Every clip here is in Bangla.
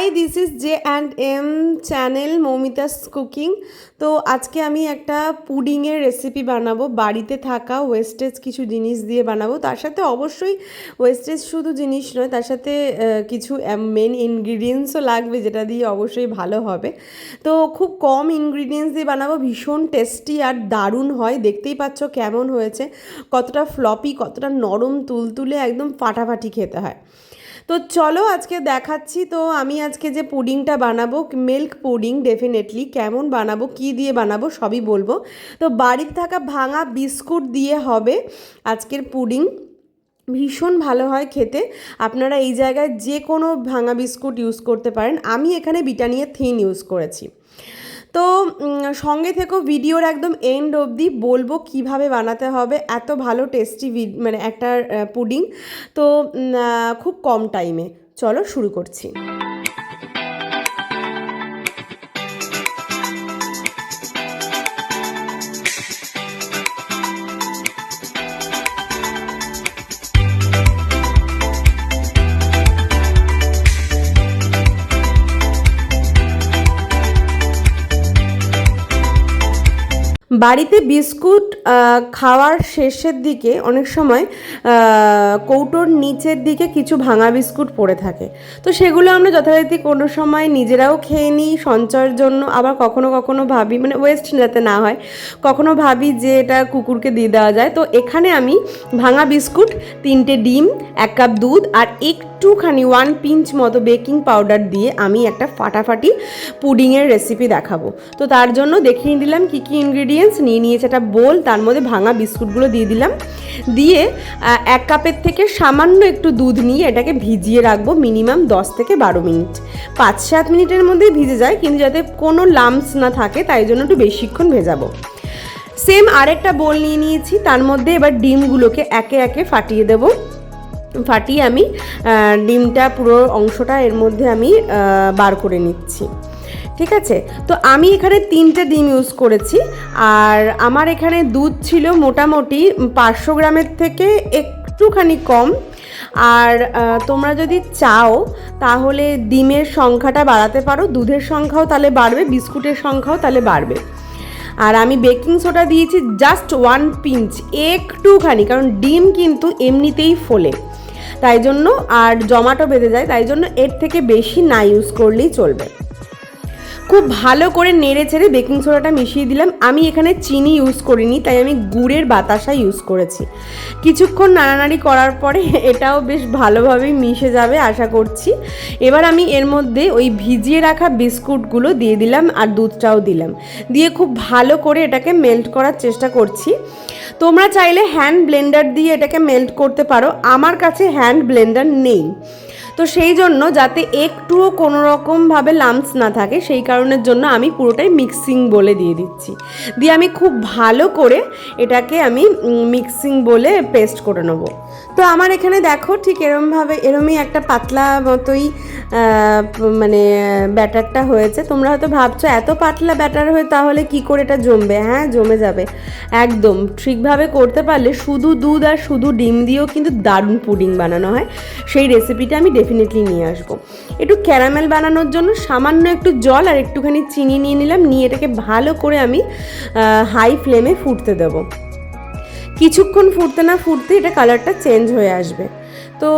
Hi this is J and M channel Moumita's cooking তো আজকে আমি একটা পুডিংয়ের রেসিপি বানাবো। বাড়িতে থাকা ওয়েস্টেজ কিছু জিনিস দিয়ে বানাবো। তার সাথে অবশ্যই ওয়েস্টেজ শুধু জিনিস নয়, তার সাথে কিছু মেন ইনগ্রিডিয়েন্টসও লাগবে, যেটা দিয়ে অবশ্যই ভালো হবে। তো খুব কম ইনগ্রিডিয়েন্টস দিয়ে বানাবো। ভীষণ টেস্টি আর দারুণ হয়। দেখতেই পাচ্ছ কেমন হয়েছে। কতটা ফ্লপি কতটা নরম, তুলতুলে, একদম ফাটাফাটি খেতে হয়। তো চলো আজকে দেখাচ্ছি, তো আমি আজকে যে পুডিংটা বানাবো মিল্ক পুডিং ডেফিনেটলি কেমন বানাবো, কি দিয়ে বানাবো সবই বলব। তো বাড়ির থাকা ভাঙা বিস্কুট দিয়ে হবে আজকের পুডিং। ভীষণ ভালো হয় খেতে। আপনারা এই জায়গায় যে কোনো ভাঙা বিস্কুট ইউজ করতে পারেন। আমি এখানে বিটানিয়া থিন ইউজ করেছি। তো সঙ্গে থেকেও ভিডিওর একদম এন্ড অবধি বলব কীভাবে বানাতে হবে, এত ভালো টেস্টি মানে একটা পুডিং তো খুব কম টাইমে চলো শুরু করছি। বাড়িতে বিস্কুট খাওয়ার শেষের দিকে অনেক সময় কৌটোর নিচের দিকে কিছু ভাঙা বিস্কুট পড়ে থাকে। তো সেগুলো আমরা যথারীতি কোনো সময় নিজেরাও খেয়ে নিই সঞ্চয়ের জন্য। আবার কখনো কখনো ভাবি মানে ওয়েস্ট যাতে না হয়, কখনো ভাবি যে এটা কুকুরকে দিয়ে দেওয়া যায়। তো এখানে আমি ভাঙা বিস্কুট, তিনটে ডিম, এক কাপ দুধ আর একটুখানি ওয়ান পিঞ্চ মতো বেকিং পাউডার দিয়ে আমি একটা ফাটাফাটি পুডিংয়ের রেসিপি দেখাবো। তো তার জন্য দেখিয়ে দিলাম কী কী ইনগ্রিডিয়েন্টস নিয়ে নিয়েছে একটা বোল তার মধ্যে ভাঙা বিস্কুটগুলো দিয়ে দিলাম। দিয়ে এক কাপের থেকে সামান্য একটু দুধ নিয়ে এটাকে ভিজিয়ে রাখব মিনিমাম দশ থেকে বারো মিনিট। পাঁচ সাত মিনিটের মধ্যেই ভিজে যায়, কিন্তু যাতে কোনো লাম্পস না থাকে, তাই জন্য একটু বেশিক্ষণ ভেজাবো। সেম আরেকটা বোল নিয়ে নিয়েছি, তার মধ্যে এবার ডিমগুলোকে একে একে ফাটিয়ে দেবো। ফাটিয়ে আমি ডিমটা পুরো অংশটা এর মধ্যে আমি বার করে নিচ্ছি। ঠিক আছে? তো আমি এখানে তিনটে ডিম ইউজ করেছি। আর আমার এখানে দুধ ছিল মোটামুটি পাঁচশো গ্রামের থেকে একটুখানি কম। আর তোমরা যদি চাও, তাহলে ডিমের সংখ্যাটা বাড়াতে পারো। দুধের সংখ্যাও তাহলে বাড়বে, বিস্কুটের সংখ্যাও তাহলে বাড়বে। আর আমি বেকিং সোডা দিয়েছি জাস্ট ওয়ান পিঞ্চ, একটুখানি। কারণ ডিম কিন্তু এমনিতেই ফোলে। তাই জন্য আর জমাটো বেঁধে যায়, তাই জন্য এর থেকে বেশি না ইউজ করলেই চলবে। খুব ভালো করে নেড়ে ছেড়ে বেকিং সোডাটা মিশিয়ে দিলাম। আমি এখানে চিনি ইউজ করিনি, তাই আমি গুড়ের বাতাসা ইউজ করেছি। কিছুক্ষণ নাড়ানাড়ি করার পরে এটাও বেশ ভালোভাবেই মিশে যাবে, আশা করছি। এবার আমি এর মধ্যে ওই ভিজিয়ে রাখা বিস্কুটগুলো দিয়ে দিলাম আর দুধটাও দিলাম। দিয়ে খুব ভালো করে এটাকে মেল্ট করার চেষ্টা করছি। তোমরা চাইলে হ্যান্ড ব্লেন্ডার দিয়ে এটাকে মেল্ট করতে পারো। আমার কাছে হ্যান্ড ব্লেন্ডার নেই। তো সেই জন্য যাতে একটুও কোনো রকমভাবে লাম্পস না থাকে, সেই কারণের জন্য আমি পুরোটাই মিক্সিং বলে দিয়ে দিচ্ছি। দিয়ে আমি খুব ভালো করে এটাকে আমি মিক্সিং বলে পেস্ট করে নেব। তো আমার এখানে দেখো ঠিক এরমভাবে, এরমই একটা পাতলা মতোই মানে ব্যাটারটা হয়েছে। তোমরা হয়তো ভাবছ, এত পাতলা ব্যাটার হয়ে তাহলে কি করে এটা জমবে? হ্যাঁ জমে যাবে। একদম, ঠিকভাবে করতে পারলে শুধু দুধ আর শুধু ডিম দিয়েও কিন্তু দারুণ পুডিং বানানো হয়। সেই রেসিপিটা আমি ডেফিনেটলি নিয়ে আসব। একটু ক্যারামেল বানানোর জন্য সামান্য একটু জল আর একটুখানি চিনি নিয়ে নিলাম, নিয়ে এটাকে ভালো করে আমি হাই ফ্লেমে ফুটতে দেবো। কিছুক্ষণ ফুটতে না ফুটতে এটা কালারটা চেঞ্জ হয়ে আসবে। তো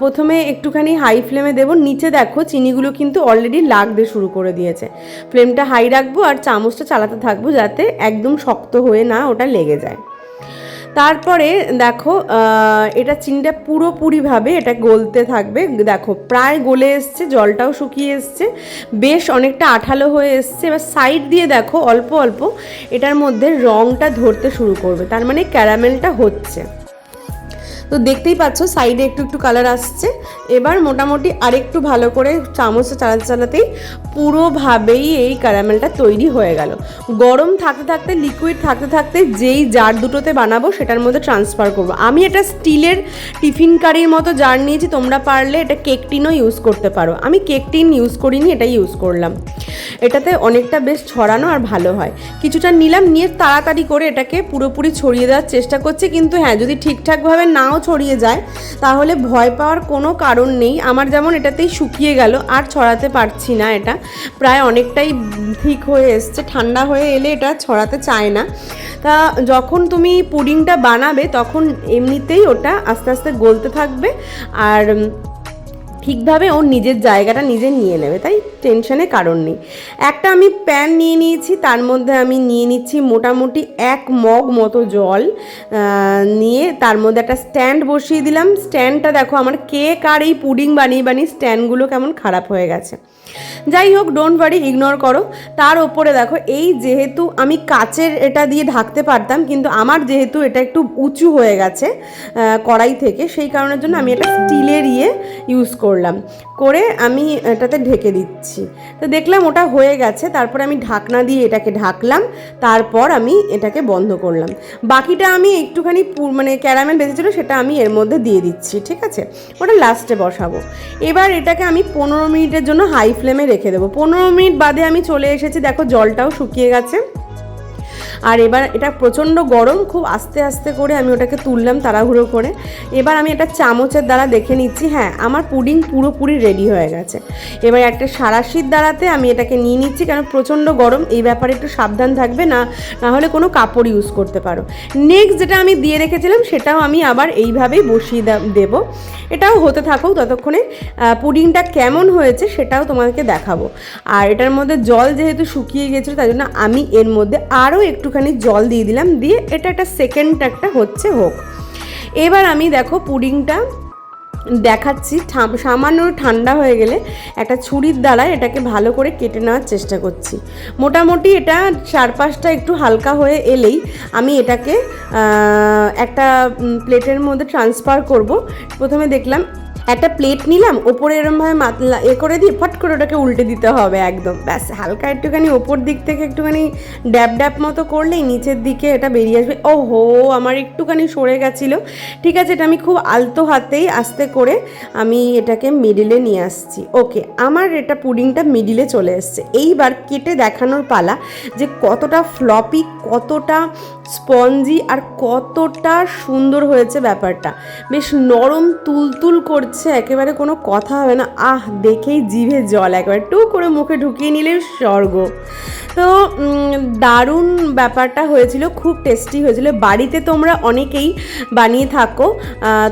প্রথমে একটুখানি হাই ফ্লেমে দেবো। নিচে দেখো চিনিগুলো কিন্তু অলরেডি লাগতে শুরু করে দিয়েছে। ফ্লেমটা হাই রাখব আর চামচটা চালাতে থাকব যাতে একদম শক্ত হয়ে না ওটা লেগে যায়। তারপরে, দেখো এটা চিনিটা পুরোপুরিভাবে এটা গলতে থাকবে। দেখো, প্রায় গলে এসছে, জলটাও শুকিয়ে এসছে। বেশ অনেকটা আঠালো হয়ে এসছে। এবার সাইড দিয়ে দেখো, অল্প অল্প এটার মধ্যে রঙটা ধরতে শুরু করবে। তার মানে ক্যারামেলটা হচ্ছে। তো দেখতেই পাচ্ছ, সাইডে একটু একটু কালার আসছে। এবার মোটামুটি আরেকটু ভালো করে চামচে চালাতে চালাতেই পুরোভাবেই এই ক্যারামেলটা তৈরি হয়ে গেল। গরম থাকতে থাকতে লিকুইড থাকতে থাকতে যেই জার দুটোতে বানাবো সেটার মধ্যে ট্রান্সফার করব। আমি এটা স্টিলের টিফিন কারির মতো জার নিয়েছি, তোমরা পারলে এটা কেক টিনও ইউজ করতে পারো। আমি কেক টিন ইউজ করিনি এটা ইউজ করলাম। এটাতে অনেকটা বেশ ছড়ানো আর ভালো হয়। কিছুটা নিলাম, নিয়ে তাড়াতাড়ি করে এটাকে পুরোপুরি ছড়িয়ে দেওয়ার চেষ্টা করছি। কিন্তু হ্যাঁ যদি ঠিকঠাকভাবে নাও ছড়িয়ে যায়, তাহলে ভয় পাওয়ার কোনো কারণ নেই। আমার যেমন এটাতেই শুকিয়ে গেল, আর ছড়াতে পারছি না এটা। প্রায় অনেকটাই ঠিক হয়ে এসছে, ঠান্ডা হয়ে এলে এটা ছড়াতে চায় না। তা যখন তুমি পুডিংটা বানাবে, তখন এমনিতেই ওটা আস্তে আস্তে গলতে থাকবে। আর ঠিকভাবে ওর নিজের জায়গাটা নিজে নিয়ে নেবে, তাই টেনশনের কারণ নেই। একটা আমি প্যান নিয়ে নিয়েছি, তার মধ্যে আমি নিয়ে নিচ্ছি মোটামুটি এক মগ মতো জল নিয়ে তার মধ্যে একটা স্ট্যান্ড বসিয়ে দিলাম। স্ট্যান্ডটা দেখো আমার কেক আর এই পুডিং বানিয়ে বানিয়ে স্ট্যান্ডগুলো কেমন খারাপ হয়ে গেছে। যাই হোক ডোন্ট ওয়ারি ইগনোর করো। তার ওপরে দেখো, এই যেহেতু আমি কাচের এটা দিয়ে ঢাকতে পারতাম, কিন্তু আমার যেহেতু এটা একটু উঁচু হয়ে গেছে কড়াই থেকে, সেই কারণের জন্য আমি এটা স্টিলের ইয়ে ইউজ করলাম। করে আমি এটাতে ঢেকে দিচ্ছি। তো দেখলাম ওটা হয়ে গেছে, তারপর আমি ঢাকনা দিয়ে এটাকে ঢাকলাম, তারপর আমি এটাকে বন্ধ করলাম। বাকিটা আমি একটুখানি মানে ক্যারামেল বেঁচেছিলো সেটা আমি এর মধ্যে দিয়ে দিচ্ছি, ঠিক আছে? ওটা লাস্টে বসাবো। এবার এটাকে আমি পনেরো মিনিটের জন্য হাই ফ্লেমে রেখে দেবো। পনেরো মিনিট বাদে আমি চলে এসেছি, দেখো জলটাও শুকিয়ে গেছে। আর এবার এটা প্রচণ্ড গরম, খুব আস্তে আস্তে করে আমি ওটাকে তুললাম তাড়াহুড়ো করে। এবার আমি একটা চামচের দ্বারা দেখে নিচ্ছি হ্যাঁ আমার পুডিং পুরোপুরি রেডি হয়ে গেছে। এবার একটা সারাশির দ্বারাতে আমি এটাকে নিয়ে নিচ্ছি কারণ প্রচণ্ড গরম, এই ব্যাপারে একটু সাবধান থাকবে, না না হলে কোনো কাপড় ইউজ করতে পারো। নেক্সট যেটা আমি দিয়ে রেখেছিলাম, সেটাও আমি আবার এইভাবেই বসিয়ে দেবো। এটাও হতে থাকুক ততক্ষণে। পুডিংটা কেমন হয়েছে সেটাও তোমাদেরকে দেখাবো। আর এটার মধ্যে জল যেহেতু শুকিয়ে গেছিল, তাই জন্য আমি এর মধ্যে আরও একটুখানি জল দিয়ে দিলাম, দিয়ে এটা একটা সেকেন্ড একটা হচ্ছে হোক। এবার আমি দেখো পুডিংটা দেখাচ্ছি সামান্য ঠান্ডা হয়ে গেলে একটা ছুরির দ্বারা এটাকে ভালো করে কেটে নেওয়ার চেষ্টা করছি। মোটামুটি এটা চারপাশটা একটু হালকা হয়ে এলেই আমি এটাকে একটা প্লেটের মধ্যে ট্রান্সফার করব। প্রথমে দেখলাম একটা প্লেট নিলাম, ওপরে এরমভাবে মাতলা এ করে দিয়ে ফট করে ওটাকে উল্টে দিতে হবে একদম। ব্যাস, হালকা একটুখানি ওপর দিক থেকে একটুখানি ড্যাব ড্যাব মতো করলেই নিচের দিকে এটা বেরিয়ে আসবে। ও হো আমার একটুখানি সরে গেছিল। ঠিক আছে, এটা আমি খুব আলতো হাতেই আস্তে করে আমি এটাকে মিডিলে নিয়ে আসছি। ওকে, আমার এটা পুডিংটা মিডিলে চলে এসছে। এইবার কেটে দেখানোর পালা যে কতটা ফ্লপি কতটা স্পঞ্জি আর কতটা সুন্দর হয়েছে ব্যাপারটা। বেশ নরম, তুলতুল করছে একেবারে কোনো কথা হবে না। আহ, দেখেই জিভে জল একবার টু করে মুখে ঢুকিয়ে নিলে স্বর্গ। তো দারুণ ব্যাপারটা হয়েছিল, খুব টেস্টি হয়েছিল। বাড়িতে তোমরা অনেকেই বানিয়ে থাকো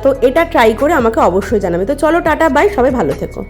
তো এটা ট্রাই করে আমাকে অবশ্যই জানাবে। তো চলো, টাটা বাই সবাই ভালো থেকো।